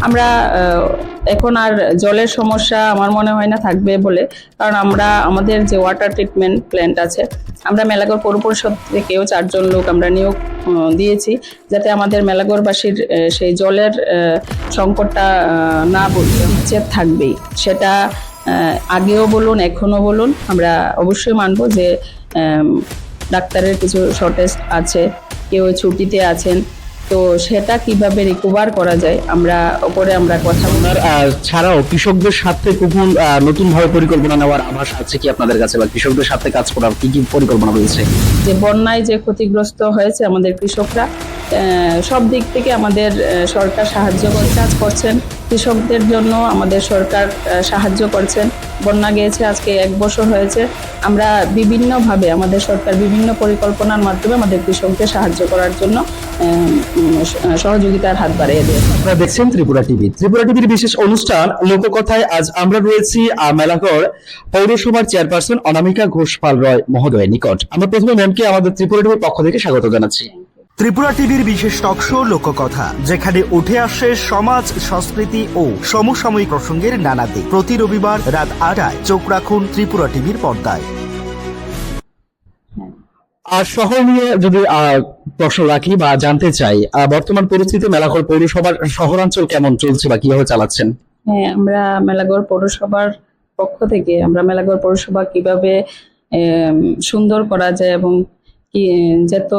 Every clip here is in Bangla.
আমরা এখন আর জলের সমস্যা আমার মনে হয় না থাকবে বলে। কারণ আমরা আমাদের যে ওয়াটার ট্রিটমেন্ট প্ল্যান্ট আছে আমরা মেলাগড় পৌর পরিষদ থেকেও চারজন লোক আমরা নিয়োগ দিয়েছি যাতে আমাদের মেলাগড়বাসীর আহ, সেই জলের সংকটটা না বলতে হচ্ছে থাকবেই। সেটা আগেও বলুন এখনও বলুন আমরা অবশ্যই মানব যে ডাক্তারের কিছু শর্টেজ আছে কেউ ছুটিতে আছেন তো সেটা কীভাবে রিকভার করা যায়? আমরা ওপরে আমরা কথা বলার ছাড়াও কৃষকদের সাথে কখন নতুন ভাবে পরিকল্পনা নেওয়ার আভাস আছে কি আপনাদের কাছে? বা কৃষকদের সাথে কাজ করার কি কি পরিকল্পনা রয়েছে? যে বন্যায় যে ক্ষতিগ্রস্ত হয়েছে আমাদের কৃষকরা সব দিক থেকে আমাদের সরকার সাহায্য কাজ করছেন। কৃষকদের জন্য আমাদের সরকার সাহায্য করছেন। বন্যা গিয়েছে আজকে এক বছর হয়েছে। আমরা বিভিন্নভাবে আমাদের সরকার বিভিন্ন পরিকল্পনার মাধ্যমে আমাদের কৃষকদের সাহায্য করার জন্য সহযোগিতার হাত বাড়িয়ে দিয়েছে। আপনারা দেখছেন ত্রিপুরা টিভি। ত্রিপুরা টিভির বিশেষ অনুষ্ঠান, লোককথায় আজ আমরা রয়েছি মেলাঘর। পৌরসভার চেয়ারপারসন অনামিকা ঘোষ পাল রয় মহোদয়ের নিকট। আমরা প্রথমে ম্যামকে আমাদের ত্রিপুরা টিভির পক্ষ থেকে স্বাগত জানাচ্ছি। ত্রিপুরা টিভির বিশেষ টকশো লোককথা যেখানে উঠে আসে সমাজ সংস্কৃতি ও সমসাময়িক প্রসঙ্গের নানা দিক। প্রতি রবিবার রাত আটায় চোখ রাখুন ত্রিপুরা টিভির পর্দায়। আর শহর নিয়ে যদি আহ, প্রশ্ন রাখি বা জানতে চাই বর্তমান পরিস্থিতি মেলাঘর পৌরসভার শহরাঞ্চল কেমন চলছে বা কীভাবে চালাচ্ছেন? হ্যাঁ আমরা মেলাগড় পৌরসভার পক্ষ থেকে আমরা মেলাগড় পৌরসভা কীভাবে সুন্দর করা যায় এবং কি যত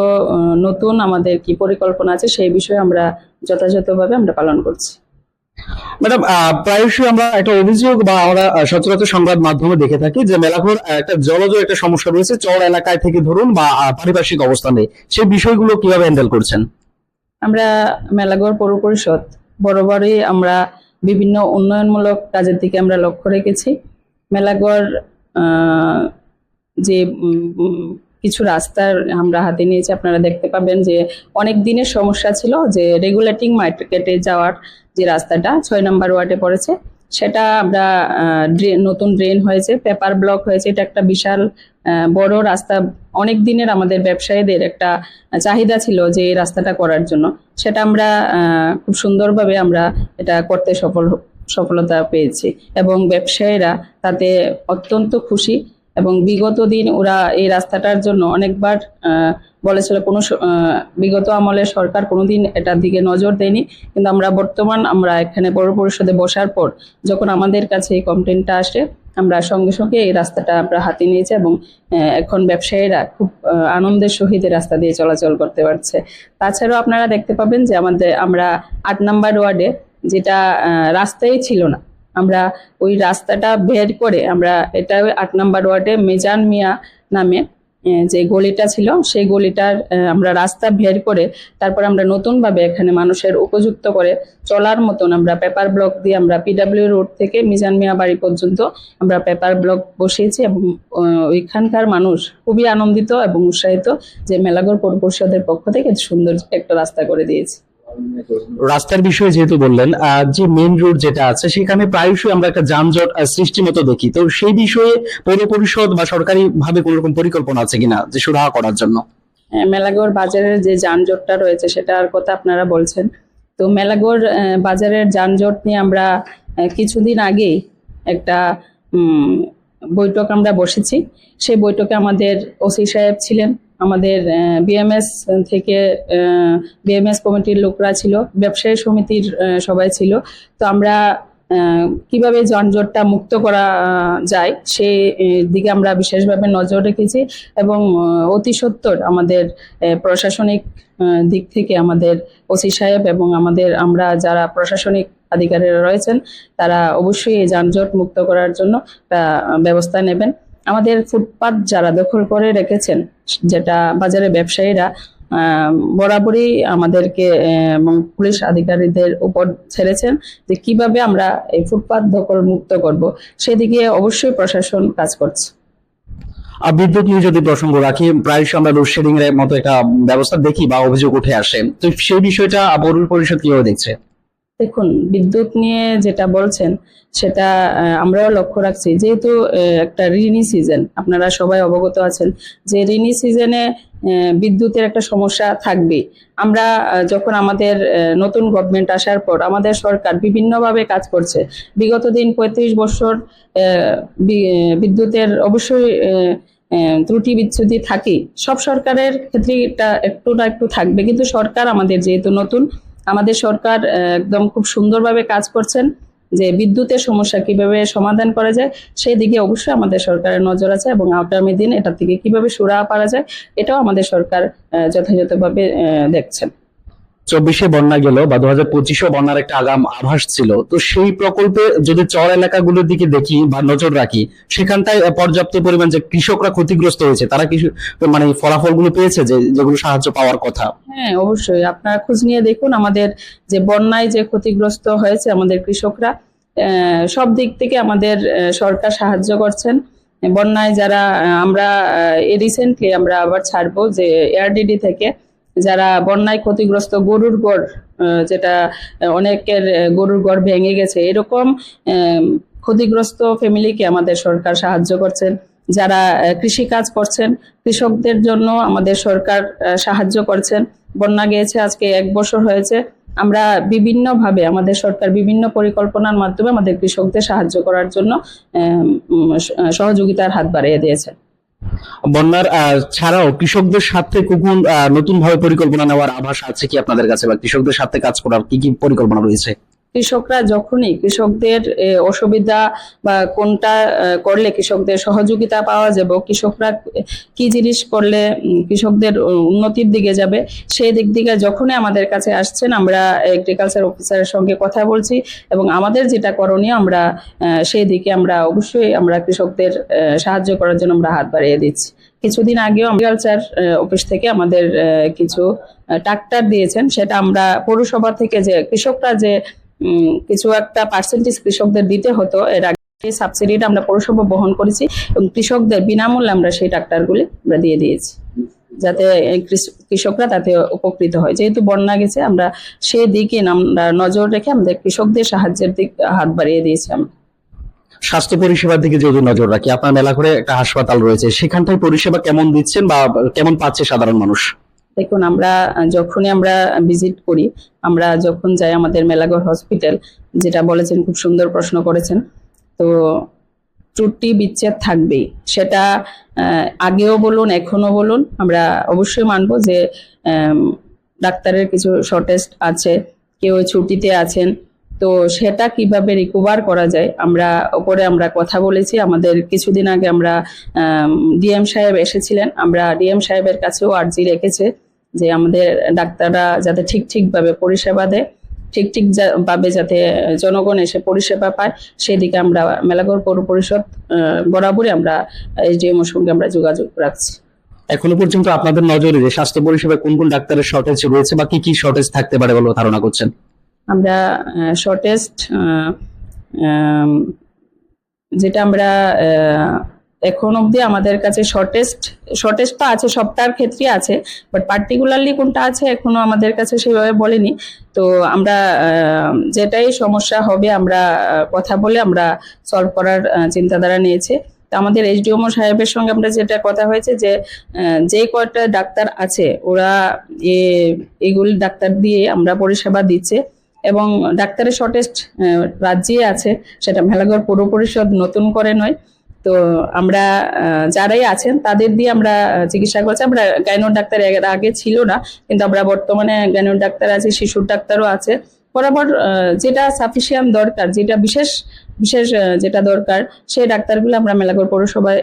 নতুন আমাদের কি পরিকল্পনা আছে সেই বিষয়ে আমরা যথাযথভাবে আমরা পালন করছি। ম্যাডাম প্রায়শই আমরা একটা অভিযোগ বা আমরা সচরাচর সংবাদ মাধ্যমে দেখে থাকি যে মেলাঘর একটা জলজ একটা সমস্যা রয়েছে চর এলাকায় থেকে ধরুন বা পারিপার্শ্বিক অবস্থানে সেই বিষয়গুলো কীভাবে হ্যান্ডেল করছেন? আমরা মেলাগড় পৌর পরিষদ বরাবরই আমরা বিভিন্ন উন্নয়নমূলক কাজের দিকে আমরা লক্ষ্য রেখেছি। মেলাগড় যে কিছু রাস্তার আমরা হাতে নিয়েছি। আপনারা দেখতে পাবেন যে অনেক দিনের সমস্যা ছিল যে রেগুলেটিং মার্কেটে যাওয়ার যে রাস্তাটা ছয় নম্বর ওয়ার্ডে পড়েছে, সেটা আমরা নতুন ড্রেন হয়েছে পেপার ব্লক হয়েছে। এটা একটা বিশাল বড় রাস্তা। অনেক দিনের আমাদের ব্যবসায়ীদের একটা চাহিদা ছিল যে এই রাস্তাটা করার জন্য। সেটা আমরা খুব সুন্দরভাবে আমরা এটা করতে সফল, সফলতা পেয়েছি। এবং ব্যবসায়ীরা তাতে অত্যন্ত খুশি। এবং বিগত দিন ওরা এই রাস্তাটার জন্য অনেকবার বলেছিল কোনো বিগত আমলে সরকার কোনোদিন এটার দিকে নজর দেয়নি। কিন্তু আমরা বর্তমান আমরা এখানে পৌর পরিষদে বসার পর যখন আমাদের কাছে এই কমপ্লেনটা আসে আমরা সঙ্গে সঙ্গে এই রাস্তাটা আমরা হাতে নিয়েছি এবং এখন ব্যবসায়ীরা খুব আনন্দের সহিত রাস্তা দিয়ে চলাচল করতে পারছে। তাছাড়াও আপনারা দেখতে পাবেন যে আমাদের আমরা আট নাম্বার ওয়ার্ডে যেটা আহ, রাস্তাই ছিল না আমরা ওই রাস্তাটা বের করে আমরা এটা আট নাম্বার ওয়ার্ডে মেজান মিয়া নামে যে গলিটা ছিল, সেই গলিটার আমরা রাস্তা বের করে তারপর আমরা নতুনভাবে এখানে মানুষের উপযুক্ত করে চলার মতন আমরা পেপার ব্লক দিয়ে আমরা পিডাব্লিউ রোড থেকে মিজান মিয়া বাড়ি পর্যন্ত আমরা পেপার ব্লক বসিয়েছি এবং ওইখানকার মানুষ খুবই আনন্দিত এবং উৎসাহিত যে মেলাগড় পৌর পরিষদের পক্ষ থেকে সুন্দর একটা রাস্তা করে দিয়েছি। রাস্তার বিষয়ে যেহেতু বললেন যে মেইন রোড যেটা আছে সেখানে প্রায়শই আমরা একটা যানজট সৃষ্টি মতো দেখি। তো সেই বিষয়ে পৌর পরিষদ বা সরকারি ভাবে কোন রকম পরিকল্পনা আছে কিনা যে সুরাহা করার জন্য? আহ, মেলাগড় বাজারের যে যানজটটা রয়েছে সেটার কথা আপনারা বলছেন। তো মেলাগড় বাজারের যানজট নিয়ে আমরা কিছুদিন আগেই একটা বৈঠক আমরা বসেছি। সেই বৈঠকে আমাদের ওসি সাহেব ছিলেন। আমাদের বিএমএস থেকে বিএমএস কমিটির লোকরা ছিল, ব্যবসায়ী সমিতির সবাই ছিল। তো আমরা কীভাবে যানজটটা মুক্ত করা যায় সে দিকে আমরা বিশেষভাবে নজর রেখেছি এবং অতি সত্বর আমাদের প্রশাসনিক দিক থেকে আমাদের ওসি সাহেব এবং আমাদের, আমরা যারা প্রশাসনিক আধিকারিকরা রয়েছেন, তারা অবশ্যই এই যানজট মুক্ত করার জন্য ব্যবস্থা নেবেন। আমাদের ফুটপাত যারা দখল করে রেখেছেন, যেটা বাজারে ব্যবসায়ীরা বরাবরই আমাদেরকে পুলিশ আধিকারিকদের উপর ছেড়েছেন যে কীভাবে আমরা এই ফুটপাত দখল মুক্ত করব। সেদিকে অবশ্যই প্রশাসন কাজ করছে। আর বিদ্যুৎ নিয়ে যদি প্রসঙ্গ রাখি প্রায়শই আমরা লোডশেডিং এর মতো একটা ব্যবস্থা দেখি বা অভিযোগ উঠে আসে। তো সেই বিষয়টা পৌর পরিষদ কীভাবে দেখছে? দেখুন, বিদ্যুৎ নিয়ে যেটা বলছেন, সেটা আমরাও লক্ষ্য রাখছি। যেহেতু একটা রিনি সিজন, আপনারা সবাই অবগত আছেন যে রিনি সিজনে বিদ্যুতের একটা সমস্যা থাকবে আমরা যখন আমাদের নতুন গভর্নমেন্ট আসার পর আমাদের সরকার বিভিন্নভাবে কাজ করছে। বিগত দিন পঁয়ত্রিশ বছর বিদ্যুতের অবশ্যই ত্রুটি বিচ্ছুতি থাকি সব সরকারের ক্ষেত্রে একটু না একটু থাকবে, কিন্তু সরকার আমাদের যেহেতু নতুন আমাদের সরকার একদম খুব সুন্দরভাবে কাজ করছেন যে বিদ্যুতের সমস্যা কীভাবে সমাধান করা যায়, সেই দিকে অবশ্যই আমাদের সরকারের নজর আছে এবং আগামী দিন এটা থেকে কীভাবে সুরাহা পারা যায়, এটাও আমাদের সরকার যথাযথভাবে দেখছেন। চব্বিশে বন্যা গেল বা দু হাজার পঁচিশে বন্যার একটা আগাম আভাস ছিল, তো সেই প্রকল্পে যদি চর এলাকাগুলোর দিকে দেখি বা নজর রাখি, সেখানটায় পর্যাপ্ত পরিমাণ যে কৃষকরা ক্ষতিগ্রস্ত হয়েছে, তারা কিছু মানে ফলাফলগুলো পেয়েছে যে, যেগুলো সাহায্য পাওয়ার কথা? হ্যাঁ অবশ্যই। আপনারা খোঁজ নিয়ে দেখুন আমাদের যে বন্যায় যে ক্ষতিগ্রস্ত হয়েছে আমাদের কৃষকরা সব দিক থেকে আমাদের সরকার সাহায্য করছেন। বন্যায় যারা আমরা রিসেন্টলি আমরা আবার ছাড়বো যে এআরডিডি থেকে। যারা বন্যায় ক্ষতিগ্রস্ত গরুর গড় যেটা অনেকের গরুর গড় ভেঙে গেছে এরকম ক্ষতিগ্রস্ত ফ্যামিলিকে আমাদের সরকার সাহায্য করছেন যারা আহ, কৃষিকাজ করছেন কৃষকদের জন্য আমাদের সরকার সাহায্য করছেন। বন্যা গিয়েছে আজকে এক বছর হয়েছে। আমরা বিভিন্নভাবে আমাদের সরকার বিভিন্ন পরিকল্পনার মাধ্যমে আমাদের কৃষকদের সাহায্য করার জন্য সহযোগিতার হাত বাড়িয়ে দিয়েছে। বন্যার ছাড়াও কৃষকদের সাথে কখন নতুন ভাবে পরিকল্পনা নেওয়ার আভাস আছে কি আপনাদের কাছে? বা কৃষকদের সাথে কাজ করার কি কি পরিকল্পনা রয়েছে? কৃষকরা যখনই কৃষকদের অসুবিধা বা কোনটা করলে কৃষকদের সহযোগিতা পাওয়া যাবে, কৃষকরা কি জিনিস করলে কৃষকদের উন্নতির দিকে যাবে, সেই দিক থেকে যখনই আমাদের কাছে আসছেন, আমরা এগ্রিকালচার অফিসারের সঙ্গে কথা বলছি এবং আমাদের যেটা করণীয় আমরা সেই দিকে আমরা অবশ্যই আমরা কৃষকদের সাহায্য করার জন্য আমরা হাত বাড়িয়ে দিচ্ছি। কিছুদিন আগেও এগ্রিকালচার অফিস থেকে আমাদের কিছু ট্রাক্টর দিয়েছেন, সেটা আমরা পৌরসভা থেকে যে কৃষকরা যে কিছু একটা পার্সেন্টেজ কৃষকদের দিতে হতো। এর আগে সেই সাবসিডিটা আমরা পৌরসভা বহন করেছি এবং কৃষকদের বিনামূল্যে আমরা সেই ট্রাক্টরগুলি আমরা দিয়ে দিয়েছি। যাতে কৃষকরা তাতে উপকৃত হয়। যেহেতু বন্যা গেছে, আমরা সেই দিকে আমরা নজর রেখে আমাদের কৃষকদের সাহায্যের দিক হাত বাড়িয়ে দিয়েছি আমরা। স্বাস্থ্য পরিষেবার দিকে যদি নজর রাখি, আপনার মেলা করে একটা হাসপাতাল রয়েছে। সেখানটায় পরিষেবা কেমন দিচ্ছেন বা কেমন পাচ্ছে সাধারণ মানুষ? দেখুন, আমরা যখনই আমরা ভিজিট করি, আমরা যখন যাই আমাদের মেলাগড় হসপিটাল যেটা বলেছেন, খুব সুন্দর প্রশ্ন করেছেন, তো ত্রুটি বিচ্ছেদ থাকবেই। সেটা আগেও বলুন, এখনও বলুন, আমরা অবশ্যই মানব যে ডাক্তারের কিছু শর্টেস্ট আছে, কেউ ছুটিতে আছেন তো সেটা কীভাবে রিকভার করা যায়? আমরা, ওপরে আমরা কথা বলেছি, আমাদের কিছুদিন আগে আমরা ডিএম সাহেব এসেছিলেন। আমরা ডিএম সাহেবের কাছেও আর্জি রেখেছে যে আমাদের ডাক্তাররা যাতে ঠিক ঠিকভাবে পরিষেবা দেয়, ঠিক ঠিক ভাবে যাতে জনগণ এসে পরিষেবা পায়, সেদিকে আমরা মেলাগড় পৌর পরিষদ বরাবরই আমরা এসডিএম এর সঙ্গে আমরা যোগাযোগ রাখছি। এখনও পর্যন্ত আপনাদের নজরে যে স্বাস্থ্য পরিষেবায় কোন কোন ডাক্তারের শর্টেজ রয়েছে বা কি কি শর্টেজ থাকতে পারে বলে ধারণা করছেন? আমরা শর্টেস্ট যেটা আমরা এখন অবধি আমাদের কাছে শর্টেস্ট শর্টেস্ট তো আছে, সপ্তাহের ক্ষেত্রে আছে বাট পার্টিকুলারলি কোনটা আছে এখনও আমাদের কাছে সেভাবে বলেনি। তো আমরা যেটাই সমস্যা হবে আমরা কথা বলে আমরা সলভ করার চিন্তাধারা নিয়েছে। তো আমাদের এইচডিএমও সাহেবের সঙ্গে আমরা যেটা কথা হয়েছে যে যে কয়টা ডাক্তার আছে, ওরা এগুলি ডাক্তার দিয়ে আমরা পরিষেবা দিচ্ছে। এবং ডাক্তারের শর্টেস্ট রাজ্যে আছে। সেটা মেলাগড় পৌর পরিষদ নতুন করে নয়। তো আমরা যারাই আছেন, তাদের দিয়ে আমরা চিকিৎসা করছি। আমরা গাইনোর ডাক্তার আগে ছিল না, কিন্তু আমরা বর্তমানে গাইনোর ডাক্তার আছে শিশুর ডাক্তারও আছে। বরাবর যেটা সাফিসিয়ান্ট দরকার, যেটা বিশেষ বিশেষ যেটা দরকার, সেই ডাক্তারগুলো আমরা মেলাগড় পৌরসভায়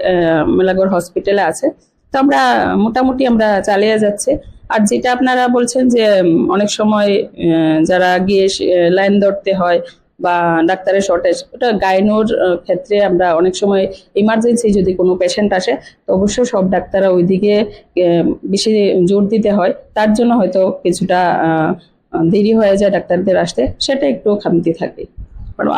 মেলাগড় হসপিটালে আছে। তো আমরা মোটামুটি আমরা চালিয়ে যাচ্ছে। আর যেটা আপনারা বলছেন যে অনেক সময় যারা গিয়ে লাইন ধরতে হয় বা ডাক্তারের শর্টেজ ওটা গাইনোর ক্ষেত্রে আমরা অনেক সময় ইমার্জেন্সি যদি কোনো পেশেন্ট আসে, তো অবশ্যই সব ডাক্তাররা ওইদিকে বেশি জোর দিতে হয়। তার জন্য হয়তো কিছুটা দেরি হয়ে যায় ডাক্তারদের আসতে, সেটা একটু খামতি থাকে।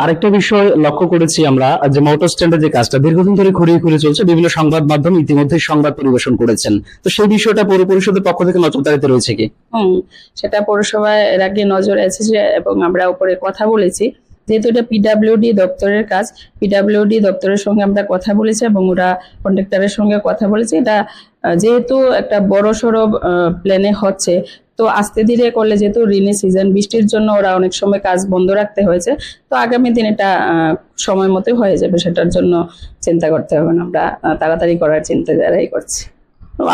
আরেকটা বিষয় লক্ষ্য করেছি আমরা, যে মোটর স্ট্যান্ডের যে কাজটা দীর্ঘদিন ধরে ঘুরিয়ে ঘুরিয়ে চলছে, বিভিন্ন সংবাদ মাধ্যম ইতিমধ্যে সংবাদ পরিবেশন করেছেন। তো সেই বিষয়টা পৌর পরিষদের পক্ষ থেকে নজরদারিতে রয়েছে কি? হুম, সেটা পৌরসভায় এর আগে নজরে এসেছে এবং আমরা উপরে কথা বলেছি। যেহেতু এটা পিডাব্লিউডি দপ্তরের কাজ পিডাব্লিউডি দপ্তরের সঙ্গে আমরা কথা বলেছি এবং ওরা কন্ট্রাক্টরের সঙ্গে কথা বলেছি। এটা যেহেতু একটা বড় সড়ো প্ল্যানে হচ্ছে তো আস্তে ধীরে করলে যেহেতু ঋণী সিজন বৃষ্টির জন্য ওরা অনেক সময় কাজ বন্ধ রাখতে হয়েছে, তো আগামী দিন এটা সময় মতো হয়ে যাবে, সেটার জন্য চিন্তা করতে হবে না। আমরা তাড়াতাড়ি করার চিন্তা যারাই করছি।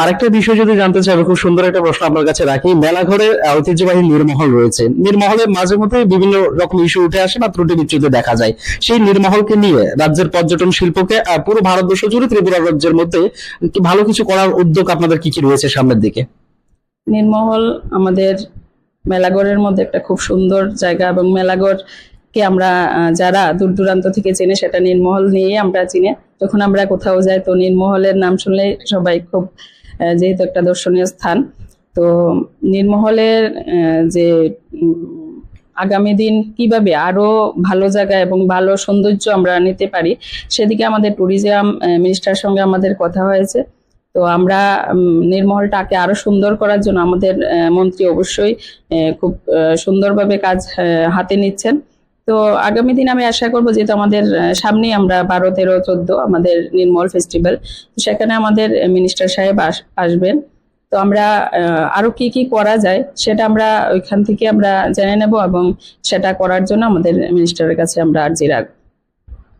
আরেকটা বিষয় যদি জানতে চাই, খুব সুন্দর একটা প্রশ্ন আপনার কাছে রাখি। মেলাঘরে ঐতিহ্যবাহী নির্মহল রয়েছে। নির্মহলের মাঝে মধ্যে বিভিন্ন রকম ইস্যু উঠে আসে বা ত্রুটি বিচ্যুতি দেখা যায়। সেই নির্মহলকে নিয়ে রাজ্যের পর্যটন শিল্পকে পুরো ভারতবর্ষ জুড়ে ত্রিপুরা রাজ্যের মধ্যে ভালো কিছু করার উদ্যোগ আপনাদের কি কি রয়েছে সামনের দিকে? নির্মহল আমাদের মেলাগড়ের মধ্যে একটা খুব সুন্দর জায়গা এবং মেলাগড়কে আমরা যারা দূর দূরান্ত থেকে চেনে সেটা নির্মহল নিয়ে আমরা চিনি। যখন আমরা কোথাও যাই তো নির্মহলের নাম শুনলে সবাই খুব যেহেতু একটা দর্শনীয় স্থান, তো নির্মহলের যে আগামী দিন কীভাবে আরও ভালো জায়গা এবং ভালো সৌন্দর্য আমরা নিতে পারি, সেদিকে আমাদের ট্যুরিজম মিনিস্টার সঙ্গে আমাদের কথা হয়েছে। তো আমরা উম, নির্মহলটাকে আরও সুন্দর করার জন্য আমাদের মন্ত্রী অবশ্যই খুব সুন্দরভাবে কাজ হাতে নিচ্ছেন। তো আগামী দিন আমি আশা করব যেহেতু আমাদের সামনেই আমরা বারো তেরো চোদ্দ আমাদের নির্মল ফেস্টিভ্যাল সেখানে আমাদের মিনিস্টার সাহেব আস- আসবেন। তো আমরা আরও কি কি করা যায় সেটা আমরা ওইখান থেকে আমরা জেনে নেব এবং সেটা করার জন্য আমাদের মিনিস্টারের কাছে আমরা আর্জি রাখব।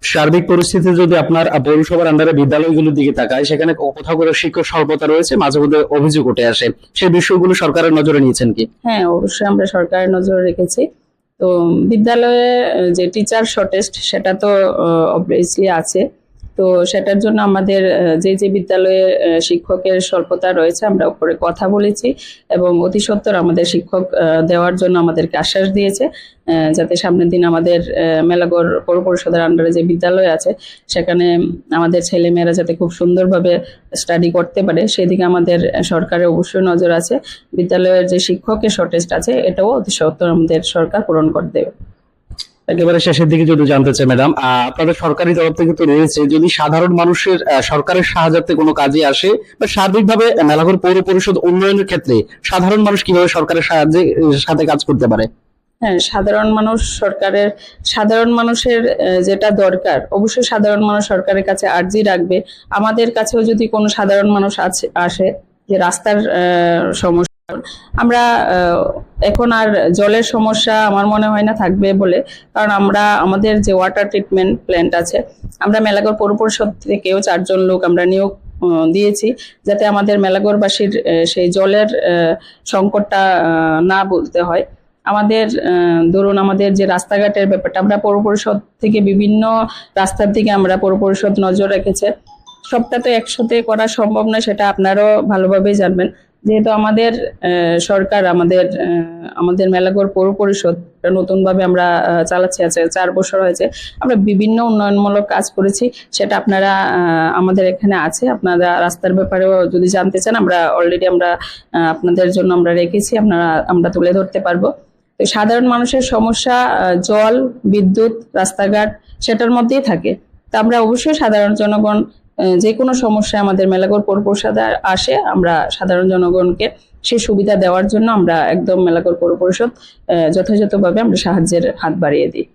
সার্বিক পরিস্থিতি যদি আপনার পৌরসভার আন্ডারে বিদ্যালয়গুলোর দিকে তাকায়, সেখানে কোথাও করে শিক্ষক স্বল্পতা রয়েছে, মাঝে মধ্যে অভিযোগ উঠে আসে। সেই বিষয়গুলো সরকারের নজরে নিয়েছেন কি? হ্যাঁ অবশ্যই আমরা সরকারের নজরে রেখেছি। তো বিদ্যালয়ে যে টিচার শর্টেজ সেটা তো অবভিয়াসলি আছে। তো সেটার জন্য আমাদের যে যে বিদ্যালয়ে শিক্ষকের স্বল্পতা রয়েছে, আমরা উপরে কথা বলেছি এবং অতি সত্বর আমাদের শিক্ষক দেওয়ার জন্য আমাদেরকে আশ্বাস দিয়েছে যাতে সামনের দিন আমাদের মেলাগড় পৌর পরিষদের আন্ডারে যে বিদ্যালয় আছে, সেখানে আমাদের ছেলেমেয়েরা যাতে খুব সুন্দরভাবে স্টাডি করতে পারে, সেদিকে আমাদের সরকারের অবশ্যই নজর আছে। বিদ্যালয়ের যে শিক্ষকের শর্টেজ আছে, এটাও অতি সত্তর আমাদের সরকার পূরণ করে দেবে। একেবারে শেষের দিকে যদি জানতে চাই ম্যাডাম আপনাদের সরকারি তরফ থেকে তো রয়েছে, যদি সাধারণ মানুষের সরকারের সাহায্যে কোনো কাজে আসে বা সার্বিকভাবে মেলাঘর পৌর পরিষদ উন্নয়নের ক্ষেত্রে সাধারণ মানুষ কীভাবে সরকারের সাহায্যে সাথে কাজ করতে পারে? হ্যাঁ সাধারণ মানুষ সরকারের, সাধারণ মানুষের যেটা দরকার, অবশ্যই সাধারণ মানুষ সরকারের কাছে আর্জি রাখবে। আমাদের কাছেও যদি কোনো সাধারণ মানুষ আছে, আসে, যে রাস্তার সমস্যা আমরা এখন আর জলের সমস্যা আমার মনে হয় না থাকবে বলে। কারণ আমরা, আমাদের যে ওয়াটার ট্রিটমেন্ট প্ল্যান্ট আছে, আমরা মেলাগড় পৌর পরিষদ থেকেও চারজন লোক আমরা নিয়োগ দিয়েছি যাতে আমাদের মেলাগড়বাসীর সেই জলের সংকটটা না বলতে হয়। আমাদের ধরুন আমাদের যে রাস্তাঘাটের ব্যাপারটা, আমরা পৌর পরিষদ থেকে বিভিন্ন রাস্তার দিকে আমরা পৌর পরিষদ নজর রেখেছে। সবটা তো একসাথে করা সম্ভব নয়, সেটা আপনারাও ভালোভাবেই জানবেন। যেহেতু আমাদের সরকার আমাদের আমাদের মেলাগড় পৌর পরিষদ নতুনভাবে আমরা চালাচ্ছি, আছে, চার বছর হয়েছে। আমরা বিভিন্ন উন্নয়নমূলক কাজ করেছি, সেটা আপনারা আমাদের এখানে আছে। আপনারা রাস্তার ব্যাপারেও যদি জানতে চান, আমরা অলরেডি আমরা আপনাদের জন্য আমরা রেখেছি, আপনারা, আমরা তুলে ধরতে পারব। তো সাধারণ মানুষের সমস্যা জল, বিদ্যুৎ, রাস্তাঘাট, সেটার মধ্যেই থাকে। তা আমরা অবশ্যই সাধারণ জনগণ যে কোনো সমস্যা আমাদের মেলাগড় পৌর পরিষদে আসে আমরা সাধারণ জনগণকে সে সুবিধা দেওয়ার জন্য আমরা একদম মেলাগড় পৌর পরিষদ যথাযথভাবে আমরা সাহায্যের হাত বাড়িয়ে দিই।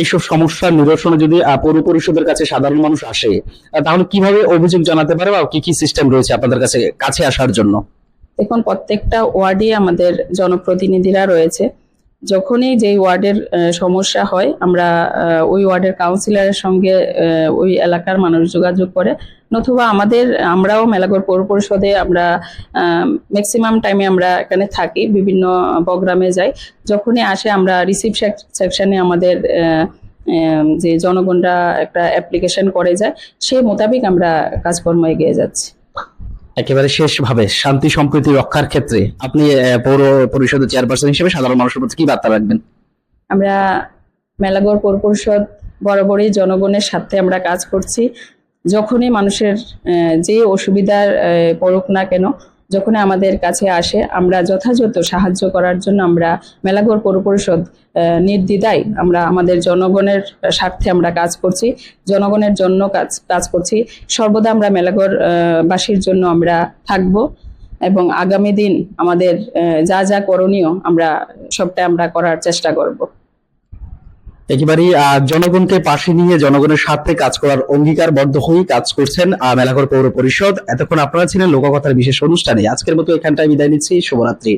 এইসব সমস্যার নিরসনে যদি পৌর পরিষদের কাছে সাধারণ মানুষ আসে তাহলে কীভাবে অভিযোগ জানাতে পারে বা কি কি সিস্টেম রয়েছে আপনাদের কাছে কাছে আসার জন্য? দেখুন প্রত্যেকটা ওয়ার্ডে আমাদের জনপ্রতিনিধিরা রয়েছে। যখনই যেই ওয়ার্ডের সমস্যা হয়, আমরা ওই ওয়ার্ডের কাউন্সিলরের সঙ্গে ওই এলাকার মানুষ যোগাযোগ করে। নতুবা আমাদের, আমরাও মেলাগড় পৌর পরিষদে আমরা ম্যাক্সিমাম টাইমে আমরা এখানে থাকি, বিভিন্ন প্রোগ্রামে যাই। যখনই আসে, আমরা রিসিভ সেকশনে আমাদের যে জনগণরা একটা অ্যাপ্লিকেশন করে যায়, সেই মোতাবেক আমরা কাজকর্ম এগিয়ে যাচ্ছি। একেবারে শেষ ভাবে শান্তি, সম্প্রীতি রক্ষার ক্ষেত্রে আপনি পৌর পরিষদের চেয়ারপারসন হিসেবে সাধারণ মানুষের প্রতি কি বার্তা রাখবেন? আমরা মেলাগড় পৌর পরিষদ বরাবরই জনগণের স্বার্থে আমরা কাজ করছি। যখনই মানুষের যে অসুবিধার পড়ুক না কেন যখন আমাদের কাছে আসে, আমরা যথাযথ সাহায্য করার জন্য আমরা মেলাঘর পৌর পরিষদ নির্দ্বিধায় আমরা আমাদের জনগণের স্বার্থে আমরা কাজ করছি, জনগণের জন্য কাজ কাজ করছি। সর্বদা আমরা মেলাঘর বাসীর জন্য আমরা থাকব এবং আগামী দিন আমাদের যা যা করণীয় আমরা সবটা আমরা করার চেষ্টা করব। একেবারেই জনগণকে পাশে নিয়ে জনগণের স্বার্থে কাজ করার অঙ্গীকারবদ্ধ হয়ে কাজ করছেন মেলাঘর পৌর পরিষদ। এতক্ষণ আপনারা ছিলেন লোককথার বিশেষ অনুষ্ঠানে। আজকের মতো এখানটায় বিদায় নিচ্ছি। শুভরাত্রি।